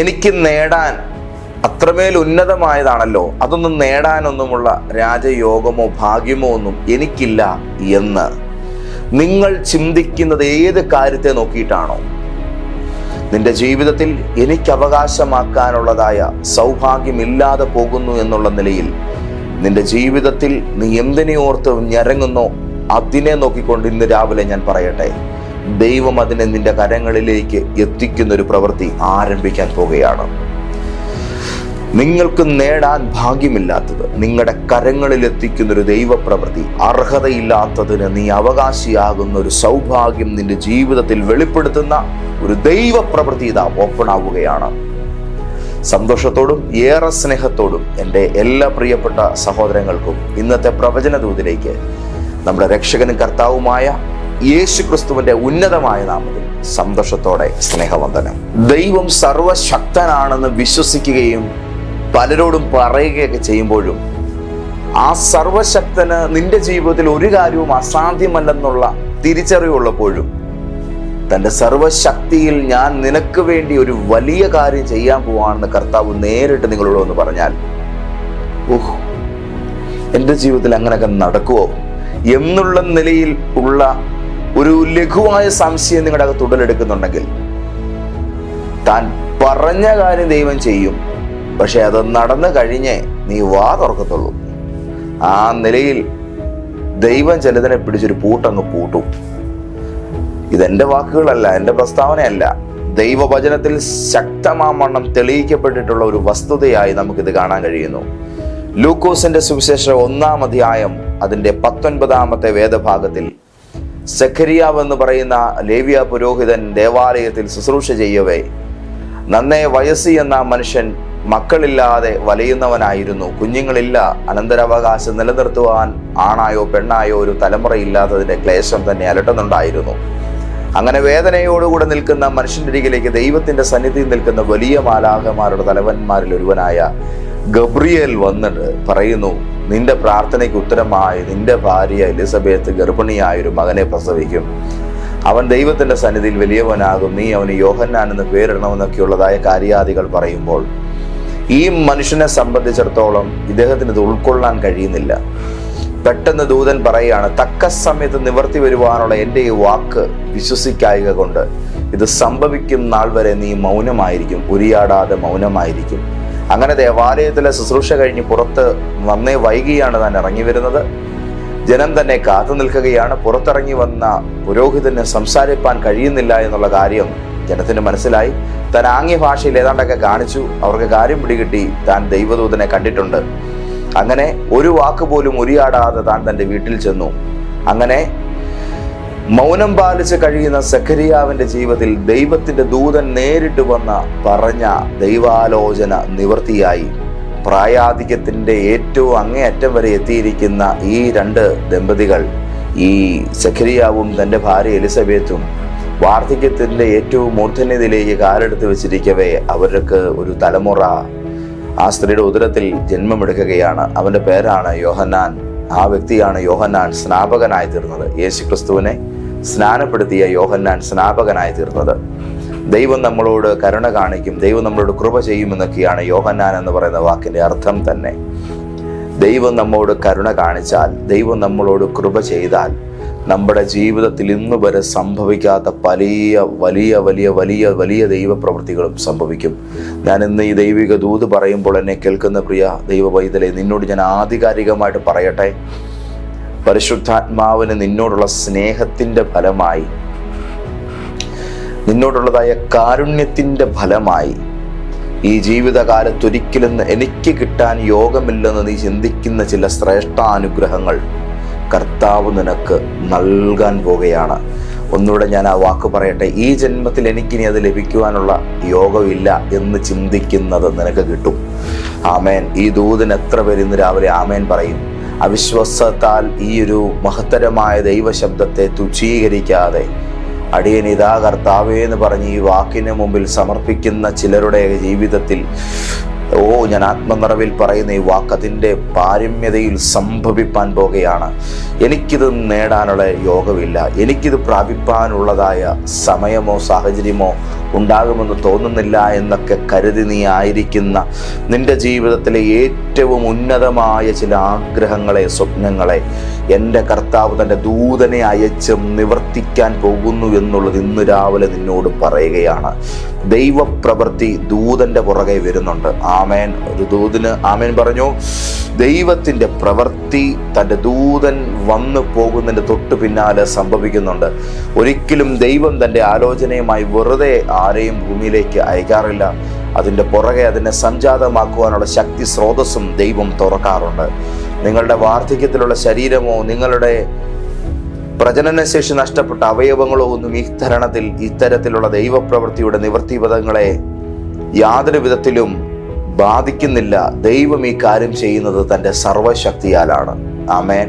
എനിക്ക് നേടാൻ അത്രമേൽ ഉന്നതമായതാണല്ലോ. അതൊന്നും നേടാനൊന്നുമുള്ള രാജയോഗമോ ഭാഗ്യമോ ഒന്നും എനിക്കില്ല എന്ന്. നിങ്ങൾ ചിന്തിക്കുന്നത് ഏത് കാര്യത്തെ നോക്കിയിട്ടാണോ? നിന്റെ ജീവിതത്തിൽ എനിക്ക് അവകാശമാക്കാനുള്ളതായ സൗഭാഗ്യമില്ലാതെ പോകുന്നു എന്നുള്ള നിലയിൽ നിന്റെ ജീവിതത്തിൽ നീ എന്തിനെ ഓർത്ത് ഞരങ്ങുന്നോ അതിനെ നോക്കിക്കൊണ്ട് ഇന്ന് രാവിലെ ഞാൻ പറയട്ടെ. ദൈവം അതിനെ നിന്റെ കരങ്ങളിലേക്ക് എത്തിക്കുന്ന ഒരു പ്രവൃത്തി ആരംഭിക്കാൻ പോവുകയാണ്. നിങ്ങൾക്ക് നേടാൻ ഭാഗ്യമില്ലാത്തത് നിങ്ങളുടെ കരങ്ങളിൽ എത്തിക്കുന്ന ഒരു ദൈവപ്രവൃത്തി അർഹതയില്ലാത്തതിന് നീ അവകാശിയാകുന്ന ഒരു സൗഭാഗ്യം നിന്റെ ജീവിതത്തിൽ വെളിപ്പെടുത്തുന്ന ഒരു ദൈവപ്രവൃത്തി ഇതാ ഓപ്പൺ ആവുകയാണ്. സന്തോഷത്തോടും ഏറെ സ്നേഹത്തോടും എന്റെ എല്ലാ പ്രിയപ്പെട്ട സഹോദരങ്ങൾക്കും ഇന്നത്തെ പ്രവചന ദൂതിലേക്ക് നമ്മുടെ രക്ഷകനും കർത്താവുമായ യേശു ക്രിസ്തുവിന്റെ ഉന്നതമായ നാമത്തിൽ സന്തോഷത്തോടെ സ്നേഹവന്ദനം. ദൈവം സർവശക്തനാണെന്ന് വിശ്വസിക്കുകയും പലരോടും പറയുകയൊക്കെ ചെയ്യുമ്പോഴും ആ സർവശക്തന് നിന്റെ ജീവിതത്തിൽ ഒരു കാര്യവും അസാധ്യമല്ലെന്നുള്ള തിരിച്ചറിവുള്ളപ്പോഴും തന്റെ സർവശക്തിയിൽ ഞാൻ നിനക്ക് വേണ്ടി ഒരു വലിയ കാര്യം ചെയ്യാൻ പോവാണെന്ന് കർത്താവ് നേരിട്ട് നിങ്ങളോട് ഒന്ന് പറഞ്ഞാൽ ഓഹ് എന്റെ ജീവിതത്തിൽ അങ്ങനെയൊക്കെ നടക്കുമോ എന്നുള്ള നിലയിൽ ഉള്ള ഒരു ലഘുവായ സംശയം നിങ്ങളുടെ അകത്ത് ഉടലെടുക്കുന്നുണ്ടെങ്കിൽ താൻ പറഞ്ഞ കാര്യം ദൈവം ചെയ്യും. പക്ഷെ അത് നടന്നു കഴിഞ്ഞേ നീ വാ തുറക്കത്തുള്ളൂ. ആ നിലയിൽ ദൈവം ചിലതിനെ പിടിച്ചൊരു പൂട്ടങ്ങ് പൂട്ടും. ഇതെന്റെ വാക്കുകളല്ല എന്റെ പ്രസ്താവനയല്ല. ദൈവവചനത്തിൽ ശക്തമാമണ്ണം തെളിയിക്കപ്പെട്ടിട്ടുള്ള ഒരു വസ്തുതയായി നമുക്കിത് കാണാൻ കഴിയുന്നു. ലൂക്കോസിന്റെ സുവിശേഷ ഒന്നാം അധ്യായം അതിന്റെ പത്തൊൻപതാമത്തെ വേദഭാഗത്തിൽ സെഖരിയാവ് എന്ന് പറയുന്ന ലേവ്യ പുരോഹിതൻ ദേവാലയത്തിൽ ശുശ്രൂഷ ചെയ്യവേ. നന്നേ വയസ്സി എന്ന മനുഷ്യൻ മക്കളില്ലാതെ വലയുന്നവനായിരുന്നു. കുഞ്ഞുങ്ങളില്ല. അനന്തരാവകാശം നിലനിർത്തുവാൻ ആണായോ പെണ്ണായോ ഒരു തലമുറയില്ലാത്തതിന്റെ ക്ലേശം തന്നെ അലട്ടുന്നുണ്ടായിരുന്നു. അങ്ങനെ വേദനയോടുകൂടെ നിൽക്കുന്ന മനുഷ്യന്റെ അരികിലേക്ക് ദൈവത്തിന്റെ സന്നിധിയിൽ നിൽക്കുന്ന വലിയ മാലാഹമാരുടെ തലവന്മാരിൽ ഒരുവനായ ഗബ്രിയേൽ വന്നിട്ട് പറയുന്നു നിന്റെ പ്രാർത്ഥനയ്ക്ക് ഉത്തരമായി നിന്റെ ഭാര്യ എലിസബത്ത് ഗർഭിണിയായ ഒരു മകനെ പ്രസവിക്കും. അവൻ ദൈവത്തിന്റെ സന്നിധിയിൽ വലിയവനാകും. നീ അവന് യോഹന്നാൻ എന്ന് പേരിടണമെന്നൊക്കെയുള്ളതായ കാര്യാദികൾ പറയുമ്പോൾ ഈ മനുഷ്യനെ സംബന്ധിച്ചിടത്തോളം ഇദ്ദേഹത്തിന് ഇത് ഉൾക്കൊള്ളാൻ കഴിയുന്നില്ല. പെട്ടെന്ന് ദൂതൻ പറയുകയാണ് തക്ക സമയത്ത് നിവർത്തി വരുവാനുള്ള എന്റെ ഈ വാക്ക് വിശ്വസിക്കായിക കൊണ്ട് ഇത് സംഭവിക്കും നാൾ വരെ നീ മൗനമായിരിക്കും ഉരിയാടാതെ മൗനമായിരിക്കും. അങ്ങനെ ദേവാലയത്തിലെ ശുശ്രൂഷ കഴിഞ്ഞ് പുറത്ത് നന്നേ വൈകിയാണ് താൻ ഇറങ്ങി വരുന്നത്. ജനം തന്നെ കാത്തു നിൽക്കുകയാണ്. പുറത്തിറങ്ങി വന്ന പുരോഹിതന് സംസാരിപ്പാൻ കഴിയുന്നില്ല എന്നുള്ള കാര്യം ജനത്തിന് മനസ്സിലായി. താൻ ആംഗ്യ ഭാഷയിൽ ഏതാണ്ടൊക്കെ കാണിച്ചു. അവർക്ക് കാര്യം പിടികിട്ടി. താൻ ദൈവദൂതനെ കണ്ടിട്ടുണ്ട്. അങ്ങനെ ഒരു വാക്ക് പോലും ഉരിയാടാതെ താൻ തന്റെ വീട്ടിൽ ചെന്നു. അങ്ങനെ മൗനം പാലിച്ച് കഴിയുന്ന സഖരിയാവിന്റെ ജീവിതത്തിൽ ദൈവത്തിന്റെ ദൂതൻ നേരിട്ട് വന്ന പറഞ്ഞ ദൈവാലോചന നിവൃത്തിയായി. പ്രായാധിക്യത്തിന്റെ ഏറ്റവും അങ്ങേയറ്റം വരെ എത്തിയിരിക്കുന്ന ഈ രണ്ട് ദമ്പതികൾ ഈ സഖരിയാവും തന്റെ ഭാര്യ എലിസബത്തും വാർദ്ധക്യത്തിന്റെ ഏറ്റവും മൂർധന്യതയിലേക്ക് കാലെടുത്ത് വെച്ചിരിക്കവേ അവർക്ക് ഒരു തലമുറ. ആ സ്ത്രീയുടെ ഉദരത്തിൽ ജന്മമെടുക്കുകയാണ്. അവന്റെ പേരാണ് യോഹന്നാൻ. ആ വ്യക്തിയാണ് യോഹന്നാൻ സ്നാപകനായി തീർന്നത്. യേശു ക്രിസ്തുവിനെ സ്നാനപ്പെടുത്തിയ യോഹന്നാൻ സ്നാപകനായി തീർന്നത്. ദൈവം നമ്മളോട് കരുണ കാണിക്കും ദൈവം നമ്മളോട് കൃപ ചെയ്യുമെന്നൊക്കെയാണ് യോഹന്നാൻ എന്ന് പറയുന്ന വാക്കിന്റെ അർത്ഥം തന്നെ. ദൈവം നമ്മോട് കരുണ കാണിച്ചാൽ ദൈവം നമ്മളോട് കൃപ ചെയ്താൽ നമ്മുടെ ജീവിതത്തിൽ ഇന്ന് വരെ സംഭവിക്കാത്ത വലിയ വലിയ വലിയ വലിയ വലിയ ദൈവപ്രവൃത്തികളും സംഭവിക്കും. ഞാൻ ഇന്ന് ഈ ദൈവിക ദൂത് പറയുമ്പോൾ എന്നെ കേൾക്കുന്ന പ്രിയ ദൈവ വൈതലെ നിന്നോട് ഞാൻ ആധികാരികമായിട്ട് പറയട്ടെ. പരിശുദ്ധാത്മാവിന് നിന്നോടുള്ള സ്നേഹത്തിന്റെ ഫലമായി നിന്നോടുള്ളതായ കാരുണ്യത്തിന്റെ ഫലമായി ഈ ജീവിതകാലത്തൊരിക്കലും എനിക്ക് കിട്ടാൻ യോഗമില്ലെന്ന് നീ ചിന്തിക്കുന്ന ചില ശ്രേഷ്ഠാനുഗ്രഹങ്ങൾ കർത്താവ് നിനക്ക് നൽകാൻ പോവുകയാണ്. ഒന്നുകൂടെ ഞാൻ ആ വാക്ക് പറയട്ടെ. ഈ ജന്മത്തിൽ എനിക്കിനി അത് ലഭിക്കുവാനുള്ള യോഗമില്ല എന്ന് ചിന്തിക്കുന്നത് നിനക്ക് കിട്ടും. ആമേൻ. ഈ ദൂതൻ എത്ര പേര് രാവിലെ ആമേൻ പറയും. അവിശ്വാസത്താൽ ഈ ഒരു മഹത്തരമായ ദൈവശബ്ദത്തെ തുച്ഛീകരിക്കാതെ. അടിയൻ ഇതാ കർത്താവേ എന്ന് പറഞ്ഞ് ഈ വാക്കിന് മുമ്പിൽ സമർപ്പിക്കുന്ന ചിലരുടെ ജീവിതത്തിൽ ഓ ഞാൻ ആത്മനിറവിൽ പറയുന്ന ഈ വാക്ക് അതിന്റെ പാരമ്യതയിൽ സംഭവിപ്പാൻ പോകുകയാണ്. എനിക്കിത് നേടാനുള്ള യോഗമില്ല. എനിക്കിത് പ്രാപിപ്പാനുള്ളതായ സമയമോ സാഹചര്യമോ ഉണ്ടാകുമെന്ന് തോന്നുന്നില്ല എന്നൊക്കെ കരുതി നീ ആയിരിക്കുന്ന നിന്റെ ജീവിതത്തിലെ ഏറ്റവും ഉന്നതമായ ചില ആഗ്രഹങ്ങളെ സ്വപ്നങ്ങളെ എന്റെ കർത്താവ് തന്റെ ദൂതനെ അയച്ച് നിവർത്തിക്കാൻ പോകുന്നു എന്നുള്ളത് ഇന്ന് രാവിലെ നിന്നോട് പറയുകയാണ്. ദൈവപ്രവൃത്തി ദൂതന്റെ പുറകെ വരുന്നുണ്ട്. ആമേൻ. ഒരു ദൂതിന് ആമേൻ പറഞ്ഞു. ദൈവത്തിന്റെ പ്രവൃത്തി തന്റെ ദൂതൻ വന്നു പോകുന്നതിന്റെ തൊട്ട് പിന്നാലെ സംഭവിക്കുന്നുണ്ട്. ഒരിക്കലും ദൈവം തന്റെ ആലോചനയുമായി വെറുതെ ആരെയും ഭൂമിയിലേക്ക് അയക്കാറില്ല. അതിന്റെ പുറകെ അതിനെ സംജാതമാക്കുവാനുള്ള ശക്തി സ്രോതസ്സും ദൈവം തുറക്കാറുണ്ട്. നിങ്ങളുടെ വാർദ്ധക്യത്തിലുള്ള ശരീരമോ നിങ്ങളുടെ പ്രജനനശേഷി നഷ്ടപ്പെട്ട അവയവങ്ങളോ ഒന്നും ഈ തരണത്തിൽ ഇത്തരത്തിലുള്ള ദൈവപ്രവൃത്തിയുടെ നിവൃത്തിപഥങ്ങളെ യാതൊരു വിധത്തിലും ബാധിക്കുന്നില്ല. ദൈവം ഈ കാര്യം ചെയ്യുന്നത് തന്റെ സർവശക്തിയാലാണ് ആമേ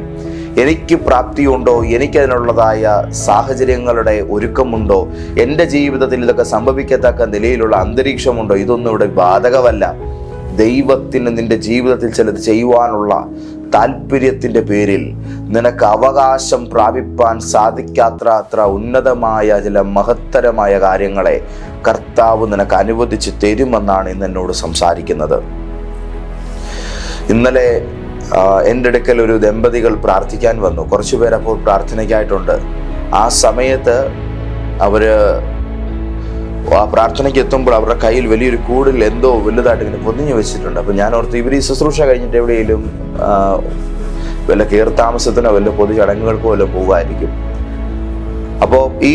എനിക്ക് പ്രാപ്തിയുണ്ടോ? എനിക്കതിനുള്ളതായ സാഹചര്യങ്ങളുടെ ഒരുക്കമുണ്ടോ? എന്റെ ജീവിതത്തിൽ ഇതൊക്കെ സംഭവിക്കത്തക്ക നിലയിലുള്ള അന്തരീക്ഷമുണ്ടോ? ഇതൊന്നും ഇവിടെ ബാധകമല്ല. ദൈവത്തിന് നിന്റെ ജീവിതത്തിൽ ചിലത് ചെയ്യുവാനുള്ള താല്പര്യത്തിന്റെ പേരിൽ നിനക്ക് അവകാശം പ്രാപിപ്പാൻ സാധിക്കാത്ര അത്ര ഉന്നതമായ ചില മഹത്തരമായ കാര്യങ്ങളെ കർത്താവ് നിനക്ക് അനുവദിച്ച് തരുമെന്നാണ് ഇന്ന് എന്നോട് സംസാരിക്കുന്നത്. ഇന്നലെ എന്റെ അടുക്കൽ ഒരു ദമ്പതികൾ പ്രാർത്ഥിക്കാൻ വന്നു. കുറച്ചു പേരപ്പോൾ അപ്പോൾ പ്രാർത്ഥനയ്ക്കായിട്ടുണ്ട്. ആ സമയത്ത് അവർ ആ പ്രാർത്ഥനയ്ക്ക് എത്തുമ്പോൾ അവരുടെ കയ്യിൽ വലിയൊരു കൂടിൽ എന്തോ വലുതായിട്ട് ഇങ്ങനെ പൊതിഞ്ഞു വെച്ചിട്ടുണ്ട്. അപ്പം ഞാൻ ഓർത്ത് ഇവർ ഈ ശുശ്രൂഷ കഴിഞ്ഞിട്ട് എവിടെയെങ്കിലും വല്ല കീർത്താമസത്തിനോ വല്ല പൊതു ചടങ്ങുകൾക്കോ വല്ല പോകുമായിരിക്കും അപ്പോൾ ഈ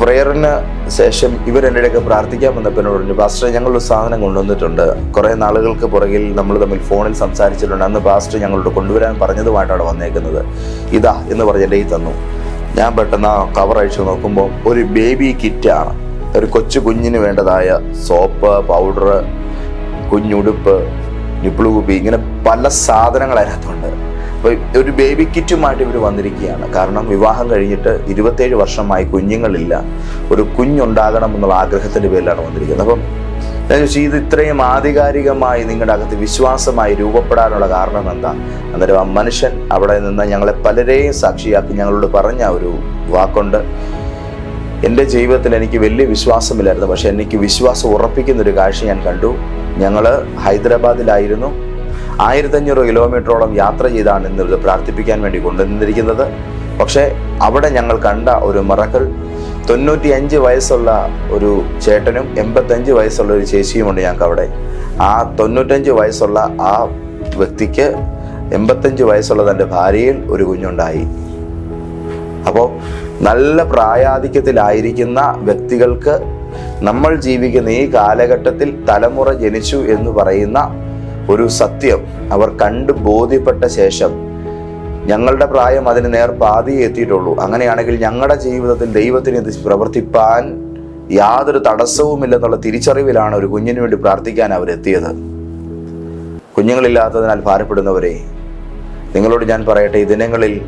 പ്രയറിന് ശേഷം ഇടയ്ക്ക് പ്രാർത്ഥിക്കാൻ വന്നപ്പോൾ എന്നോട് പറഞ്ഞു പാസ്റ്റർ ഞങ്ങളൊരു സാധനം കൊണ്ടുവന്നിട്ടുണ്ട്. കുറേ നാളുകൾക്ക് പുറകിൽ നമ്മൾ തമ്മിൽ ഫോണിൽ സംസാരിച്ചിട്ടുണ്ട്. അന്ന് പാസ്റ്റർ ഞങ്ങളോട് കൊണ്ടുവരാൻ പറഞ്ഞതുമായിട്ടാണ് വന്നേക്കുന്നത്. ഇതാ എന്ന് പറഞ്ഞ് എന്റെ തന്നു. ഞാൻ പെട്ടെന്ന് ആ കവർ അഴിച്ചു നോക്കുമ്പോൾ ഒരു ബേബി കിറ്റാണ്. ഒരു കൊച്ചു കുഞ്ഞിന് വേണ്ടതായ സോപ്പ് പൗഡർ കുഞ്ഞുടുപ്പ് നിപ്പിളുകുപ്പി ഇങ്ങനെ പല സാധനങ്ങൾ അതിനകത്തുണ്ട്. ഒരു ബേബി കിറ്റുമായിട്ട് ഇവർ വന്നിരിക്കുകയാണ്. കാരണം വിവാഹം കഴിഞ്ഞിട്ട് ഇരുപത്തേഴ് വർഷമായി കുഞ്ഞുങ്ങളില്ല. ഒരു കുഞ്ഞുണ്ടാകണം എന്നുള്ള ആഗ്രഹത്തിന്റെ പേരിലാണ് വന്നിരിക്കുന്നത്. അപ്പം ഞാൻ ചോദിച്ചു ഇത് ഇത്രയും ആധികാരികമായി നിങ്ങളുടെ അകത്ത് വിശ്വാസമായി രൂപപ്പെടാനുള്ള കാരണം എന്താ? അന്നേരം ആ മനുഷ്യൻ അവിടെ നിന്ന് ഞങ്ങളെ പലരെയും സാക്ഷിയാക്കി ഞങ്ങളോട് പറഞ്ഞ ഒരു വാക്കുണ്ട്. എന്റെ ജീവിതത്തിൽ എനിക്ക് വലിയ വിശ്വാസമില്ലായിരുന്നു. പക്ഷെ എനിക്ക് വിശ്വാസം ഉറപ്പിക്കുന്ന ഒരു കാഴ്ച ഞാൻ കണ്ടു. ഞങ്ങൾ ഹൈദരാബാദിലായിരുന്നു. ആയിരത്തഞ്ഞൂറ് കിലോമീറ്ററോളം യാത്ര ചെയ്താണ് ഇന്ന് പ്രാർത്ഥിപ്പിക്കാൻ വേണ്ടി കൊണ്ടുവന്നിരിക്കുന്നത്. പക്ഷേ അവിടെ ഞങ്ങൾ കണ്ട ഒരു മറക്കൽ തൊണ്ണൂറ്റി അഞ്ച് വയസ്സുള്ള ഒരു ചേട്ടനും എൺപത്തഞ്ച് വയസ്സുള്ള ഒരു ചേച്ചിയുമുണ്ട് ഞങ്ങൾക്ക് അവിടെ ആ തൊണ്ണൂറ്റഞ്ച് വയസ്സുള്ള ആ വ്യക്തിക്ക് എൺപത്തഞ്ച് വയസ്സുള്ള തന്റെ ഭാര്യയിൽ ഒരു കുഞ്ഞുണ്ടായി. അപ്പോൾ നല്ല പ്രായാധിക്യത്തിലായിരിക്കുന്ന വ്യക്തികൾക്ക് നമ്മൾ ജീവിക്കുന്ന ഈ കാലഘട്ടത്തിൽ തലമുറ ജനിച്ചു എന്ന് പറയുന്ന ഒരു സത്യം അവർ കണ്ട് ബോധ്യപ്പെട്ട ശേഷം ഞങ്ങളുടെ പ്രായം അതിന് നേർ പാതിയെ എത്തിയിട്ടുള്ളൂ. അങ്ങനെയാണെങ്കിൽ ഞങ്ങളുടെ ജീവിതത്തിൽ ദൈവത്തിന് ഇത് പ്രവർത്തിപ്പാൻ യാതൊരു തടസ്സവുമില്ലെന്നുള്ള തിരിച്ചറിവിലാണ് ഒരു കുഞ്ഞിനു വേണ്ടി പ്രാർത്ഥിക്കാൻ അവരെത്തിയത്. കുഞ്ഞുങ്ങളില്ലാത്തതിനാൽ ഭാരപ്പെടുന്നവരെ നിങ്ങളോട് ഞാൻ പറയട്ടെ ഈ ദിനങ്ങളിൽ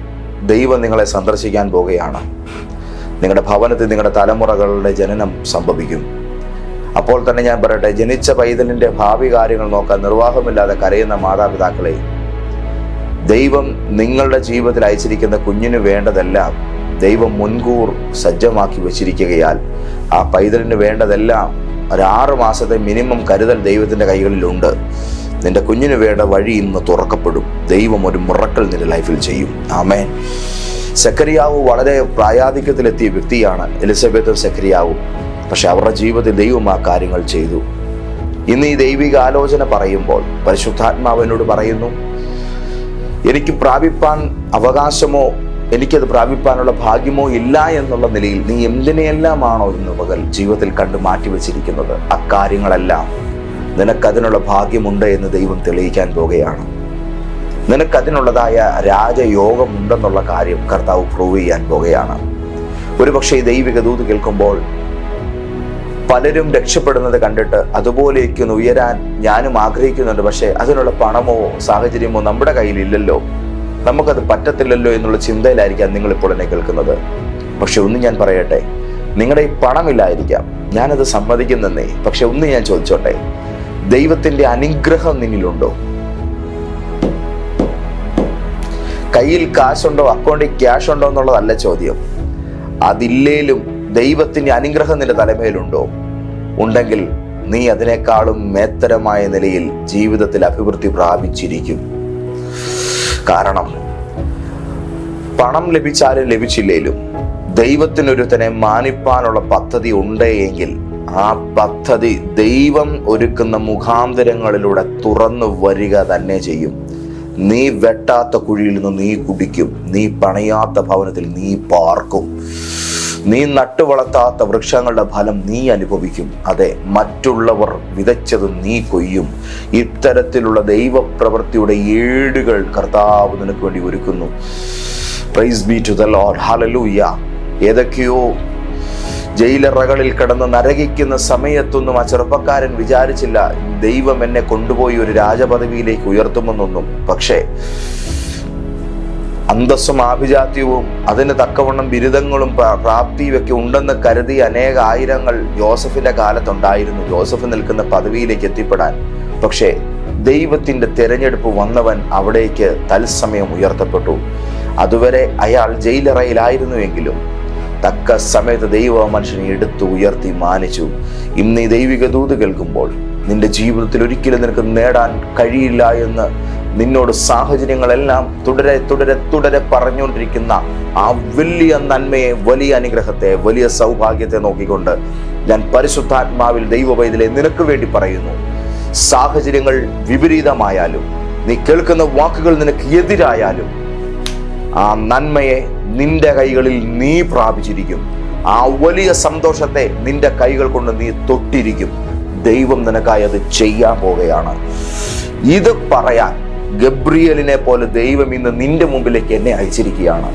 ദൈവം നിങ്ങളെ സന്ദർശിക്കാൻ പോവുകയാണ്. നിങ്ങളുടെ ഭവനത്തിൽ നിങ്ങളുടെ തലമുറകളുടെ ജനനം സംഭവിക്കും. അപ്പോൾ തന്നെ ഞാൻ പറയട്ടെ ജനിച്ച പൈതലിന്റെ ഭാവി കാര്യങ്ങൾ നോക്കാൻ നിർവാഹമില്ലാതെ കരയുന്ന മാതാപിതാക്കളെ ദൈവം നിങ്ങളുടെ ജീവിതത്തിൽ അയച്ചിരിക്കുന്ന കുഞ്ഞിന് വേണ്ടതെല്ലാം ദൈവം മുൻകൂർ സജ്ജമാക്കി വച്ചിരിക്കുകയാൽ ആ പൈതലിന് വേണ്ടതെല്ലാം ഒരാറ് മാസത്തെ മിനിമം കരുതൽ ദൈവത്തിന്റെ കൈകളിലുണ്ട്. നിന്റെ കുഞ്ഞിന് വേണ്ട വഴി ഇന്ന് തുറക്കപ്പെടും. ദൈവം ഒരു മുറക്കൽ നിന്റെ ലൈഫിൽ ചെയ്യും. ആമേൻ. സെക്കരിയാവ് വളരെ പ്രായാധിക്യത്തിലെത്തിയ വ്യക്തിയാണ് എലിസബത്തും സെക്കരിയാവും പക്ഷെ അവരുടെ ജീവിതത്തിൽ ദൈവം ആ കാര്യങ്ങൾ ചെയ്തു. ഇന്ന് ഈ ദൈവിക ആലോചന പറയുമ്പോൾ പരിശുദ്ധാത്മാവിനോട് പറയുന്നു എനിക്ക് പ്രാപിപ്പാൻ അവകാശമോ എനിക്കത് പ്രാപിപ്പാനുള്ള ഭാഗ്യമോ ഇല്ല എന്നുള്ള നിലയിൽ നീ എന്തിനെയെല്ലാമാണോ ഇന്ന് പകൽ ജീവിതത്തിൽ കണ്ട് മാറ്റിവെച്ചിരിക്കുന്നത്? അക്കാര്യങ്ങളെല്ലാം നിനക്കതിനുള്ള ഭാഗ്യമുണ്ട് എന്ന് ദൈവം തെളിയിക്കാൻ പോകുകയാണ്. നിനക്കതിനുള്ളതായ രാജയോഗമുണ്ടെന്നുള്ള കാര്യം കർത്താവ് പ്രൂവ് ചെയ്യാൻ പോകുകയാണ്. ഒരുപക്ഷെ ദൈവിക ദൂത് കേൾക്കുമ്പോൾ പലരും രക്ഷപ്പെടുന്നത് കണ്ടിട്ട് അതുപോലേക്ക് ഒന്ന് ഉയരാൻ ഞാനും ആഗ്രഹിക്കുന്നുണ്ട്. പക്ഷേ അതിനുള്ള പണമോ സാഹചര്യമോ നമ്മുടെ കയ്യിലില്ലല്ലോ. നമുക്കത് പറ്റത്തില്ലല്ലോ എന്നുള്ള ചിന്തയിലായിരിക്കാം നിങ്ങൾ ഇപ്പോൾ എന്നെ കേൾക്കുന്നത്. പക്ഷെ ഒന്ന് ഞാൻ പറയട്ടെ നിങ്ങളുടെ ഈ പണമില്ലായിരിക്കാം. ഞാനത് സമ്മതിക്കുന്നേ പക്ഷെ ഒന്ന് ഞാൻ ചോദിച്ചോട്ടെ ദൈവത്തിന്റെ അനുഗ്രഹം നിന്നിലുണ്ടോ? കയ്യിൽ കാശുണ്ടോ അക്കൗണ്ടിൽ ക്യാഷ് ഉണ്ടോ എന്നുള്ളതല്ല ചോദ്യം. അതില്ലേലും ദൈവത്തിന്റെ അനുഗ്രഹം നിന്റെ തലമേലുണ്ടോ? ഉണ്ടെങ്കിൽ നീ അതിനേക്കാളും മേത്തരമായ നിലയിൽ ജീവിതത്തിൽ അഭിവൃദ്ധി പ്രാപിച്ചിരിക്കും. കാരണം പണം ലഭിച്ചാലും ലഭിച്ചില്ലേലും ദൈവത്തിനൊരുത്തനെ മാനിപ്പാനുള്ള പദ്ധതി ഉണ്ടെങ്കിൽ ആ പദ്ധതി ദൈവം ഒരുക്കുന്ന മുഖാന്തരങ്ങളിലൂടെ തുറന്നു വരിക തന്നെ ചെയ്യും. നീ വെട്ടാത്ത കുഴിയിൽ നിന്ന് നീ കുടിക്കും. നീ പണയാത്ത ഭവനത്തിൽ നീ പാർക്കും. നീ നട്ടു നട്ടുവളർത്താത്ത വൃക്ഷങ്ങളുടെ ഫലം നീ അനുഭവിക്കും. അതെ മറ്റുള്ളവർ വിതച്ചത് നീ കൊയ്യും. ഇത്തരത്തിലുള്ള ദൈവപ്രവൃത്തിയുടെ ഏടുകൾ കർത്താവ് നിനക്ക് വേണ്ടി ഒരുക്കുന്നു. പ്രൈസ് ടു ഏതൊക്കെയോ ജയിലറകളിൽ കിടന്ന് നരകിക്കുന്ന സമയത്തൊന്നും ആ ചെറുപ്പക്കാരൻ വിചാരിച്ചില്ല ദൈവം എന്നെ കൊണ്ടുപോയി ഒരു രാജപദവിയിലേക്ക് ഉയർത്തുമെന്നൊന്നും. പക്ഷേ അന്തസ്സും ആഭിജാത്യവും അതിന് തക്കവണ്ണം ബിരുദങ്ങളും പ്ര- പ്രാപ്തിയും ഒക്കെ ഉണ്ടെന്ന് കരുതി അനേക ആയിരങ്ങൾ ജോസഫിന്റെ കാലത്തുണ്ടായിരുന്നു. ജോസഫ് നിൽക്കുന്ന പദവിയിലേക്ക് എത്തിപ്പെടാൻ. പക്ഷേ ദൈവത്തിന്റെ തിരഞ്ഞെടുപ്പ് വന്നവൻ അവിടേക്ക് തത്സമയം ഉയർത്തപ്പെട്ടു. അതുവരെ അയാൾ ജയിലറയിലായിരുന്നുവെങ്കിലും തക്ക സമയത്ത് ദൈവ മനുഷ്യനെ എടുത്തു ഉയർത്തി മാനിച്ചു. ഇന്ന് ഈ ദൈവിക ദൂത് കേൾക്കുമ്പോൾ നിന്റെ ജീവിതത്തിൽ ഒരിക്കലും നിനക്ക് നേടാൻ കഴിയില്ല എന്ന് നിന്നോട് സാഹചര്യങ്ങളെല്ലാം തുടരെ തുടരെ തുടരെ പറഞ്ഞുകൊണ്ടിരിക്കുന്ന ആ വലിയ നന്മയെ വലിയ അനുഗ്രഹത്തെ വലിയ സൗഭാഗ്യത്തെ നോക്കിക്കൊണ്ട് ഞാൻ പരിശുദ്ധാത്മാവിൽ ദൈവവൈദ്യലെ നിനക്ക് വേണ്ടി പറയുന്നു. സാഹചര്യങ്ങൾ വിപരീതമായാലും നീ കേൾക്കുന്ന വാക്കുകൾ നിനക്ക് എതിരായാലും ആ നന്മയെ നിന്റെ കൈകളിൽ നീ പ്രാപിച്ചിരിക്കും. ആ വലിയ സന്തോഷത്തെ നിന്റെ കൈകൾ കൊണ്ട് നീ തൊട്ടിരിക്കും. ദൈവം നിനക്കായി അത് ചെയ്യാൻ പോവുകയാണ്. ഇത് പറയാൻ ഗബ്രിയലിനെ പോലെ ദൈവം ഇന്ന് നിന്റെ മുമ്പിലേക്ക് എന്നെ അയച്ചിരിക്കുകയാണ്.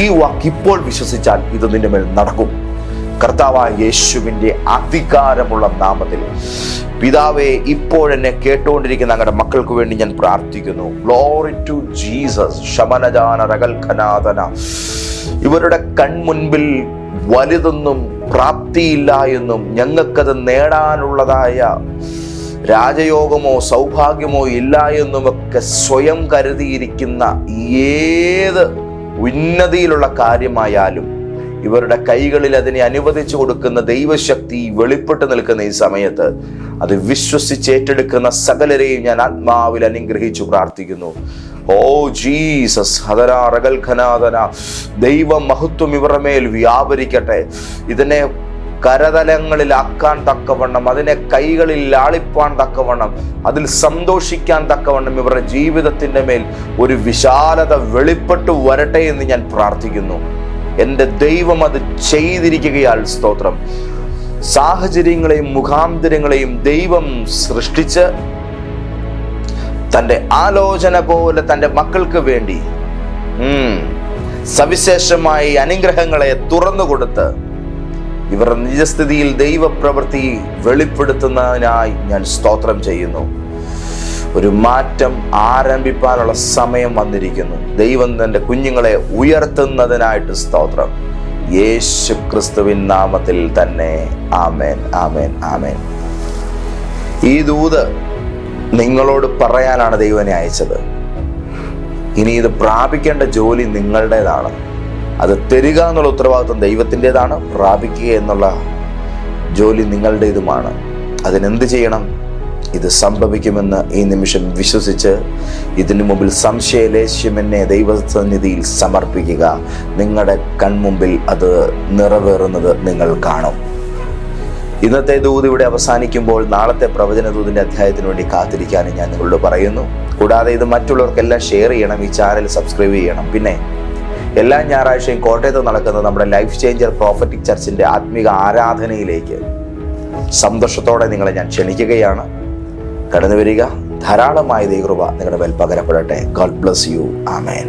ഈ വാക്ക് ഇപ്പോൾ വിശ്വസിച്ചാൽ ഇത് നിന്റെ മേൽ നടക്കും. കർത്താവായ യേശുവിന്റെ അധികാരമുള്ള നാമത്തിൽ. പിതാവെ ഇപ്പോഴെന്നെ കേട്ടുകൊണ്ടിരിക്കുന്ന ഞങ്ങളുടെ മക്കൾക്ക് വേണ്ടി ഞാൻ പ്രാർത്ഥിക്കുന്നു. ഗ്ലോറി ടു ജീസസ് ശമനജാന രകൽഖനാഥന ഇവരുടെ കൺമുൻപിൽ വലുതൊന്നും പ്രാപ്തിയില്ല എന്നും ഞങ്ങൾക്കത് നേടാനുള്ളതായ രാജയോഗമോ സൗഭാഗ്യമോ ഇല്ല എന്നുമൊക്കെ സ്വയം കരുതിയിരിക്കുന്ന ഏത് ഉന്നതിയിലുള്ള കാര്യമായാലും ഇവരുടെ കൈകളിൽ അതിനെ അനുവദിച്ചു കൊടുക്കുന്ന ദൈവശക്തി വെളിപ്പെട്ട് നിൽക്കുന്ന ഈ സമയത്ത് അത് വിശ്വസിച്ച് ഏറ്റെടുക്കുന്ന സകലരെയും ഞാൻ ആത്മാവിൽ അനുഗ്രഹിച്ചു പ്രാർത്ഥിക്കുന്നു. ഓ ജീസസ് ഹതരാറകൽഖനാഥന ദൈവ മഹത്വം ഇവരുടെ മേൽ വ്യാപരിക്കട്ടെ. ഇതിനെ കരതലങ്ങളിലാക്കാൻ തക്കവണ്ണം അതിനെ കൈകളിൽ ആളിപ്പാൻ തക്കവണ്ണം അതിൽ സന്തോഷിക്കാൻ തക്കവണ്ണം ഇവരുടെ ജീവിതത്തിന്റെ മേൽ ഒരു വിശാലത വെളിപ്പെട്ടു വരട്ടെ എന്ന് ഞാൻ പ്രാർത്ഥിക്കുന്നു. എന്റെ ദൈവം അത് ചെയ്തിരിക്കുകയാൽ സ്തോത്രം. സാഹചര്യങ്ങളെയും മുഖാന്തരങ്ങളെയും ദൈവം സൃഷ്ടിച്ച് തന്റെ ആലോചന പോലെ തന്റെ മക്കൾക്ക് വേണ്ടി സവിശേഷമായി അനുഗ്രഹങ്ങളെ തുറന്നു കൊടുത്ത് ഇവരുടെ നിജസ്ഥിതിയിൽ ദൈവപ്രവൃത്തി വെളിപ്പെടുത്തുന്നതിനായി ഞാൻ സ്തോത്രം ചെയ്യുന്നു. ഒരു മാറ്റം ആരംഭിപ്പാനുള്ള സമയം വന്നിരിക്കുന്നു. ദൈവം തന്റെ കുഞ്ഞുങ്ങളെ ഉയർത്തുന്നതിനായിട്ട് സ്തോത്രം. യേശു ക്രിസ്തുവിൻ നാമത്തിൽ തന്നെ ആമേൻ ആമേൻ ആമേൻ. ഈ ദൂത് നിങ്ങളോട് പറയാനാണ് ദൈവനെ അയച്ചത്. ഇനി ഇത് പ്രാപിക്കേണ്ട ജോലി നിങ്ങളുടേതാണ്. അത് തരിക എന്നുള്ള ഉത്തരവാദിത്വം ദൈവത്തിന്റെതാണ്. പ്രാപിക്കുക എന്നുള്ള ജോലി നിങ്ങളുടേതുമാണ്. അതിനെന്ത് ചെയ്യണം? ഇത് സംഭവിക്കുമെന്ന് ഈ നിമിഷം വിശ്വസിച്ച് ഇതിനു മുമ്പിൽ സംശയലേശ്യമെന്നെ ദൈവസന്നിധിയിൽ സമർപ്പിക്കുക. നിങ്ങളുടെ കൺമുമ്പിൽ അത് നിറവേറുന്നത് നിങ്ങൾ കാണും. ഇന്നത്തെ ദൂത് ഇവിടെ അവസാനിക്കുമ്പോൾ നാളത്തെ പ്രവചന ദൂതിന്റെ അധ്യായത്തിന് വേണ്ടി കാത്തിരിക്കാനും ഞാൻ നിങ്ങളോട് പറയുന്നു. കൂടാതെ ഇത് മറ്റുള്ളവർക്കെല്ലാം ഷെയർ ചെയ്യണം. ഈ ചാനൽ സബ്സ്ക്രൈബ് ചെയ്യണം. പിന്നെ എല്ലാ ഞായറാഴ്ചയും കോട്ടയത്ത് നടക്കുന്ന നമ്മുടെ ലൈഫ് ചേഞ്ചർ പ്രോഫറ്റിക് ചർച്ചിന്റെ ആത്മീക ആരാധനയിലേക്ക് സന്തോഷത്തോടെ നിങ്ങളെ ഞാൻ ക്ഷണിക്കുകയാണ്. കടന്നു വരിക. ധാരാളമായ ദൈവകൃപ നിങ്ങളുടെ മേൽ പകരപ്പെടട്ടെ. God bless you amen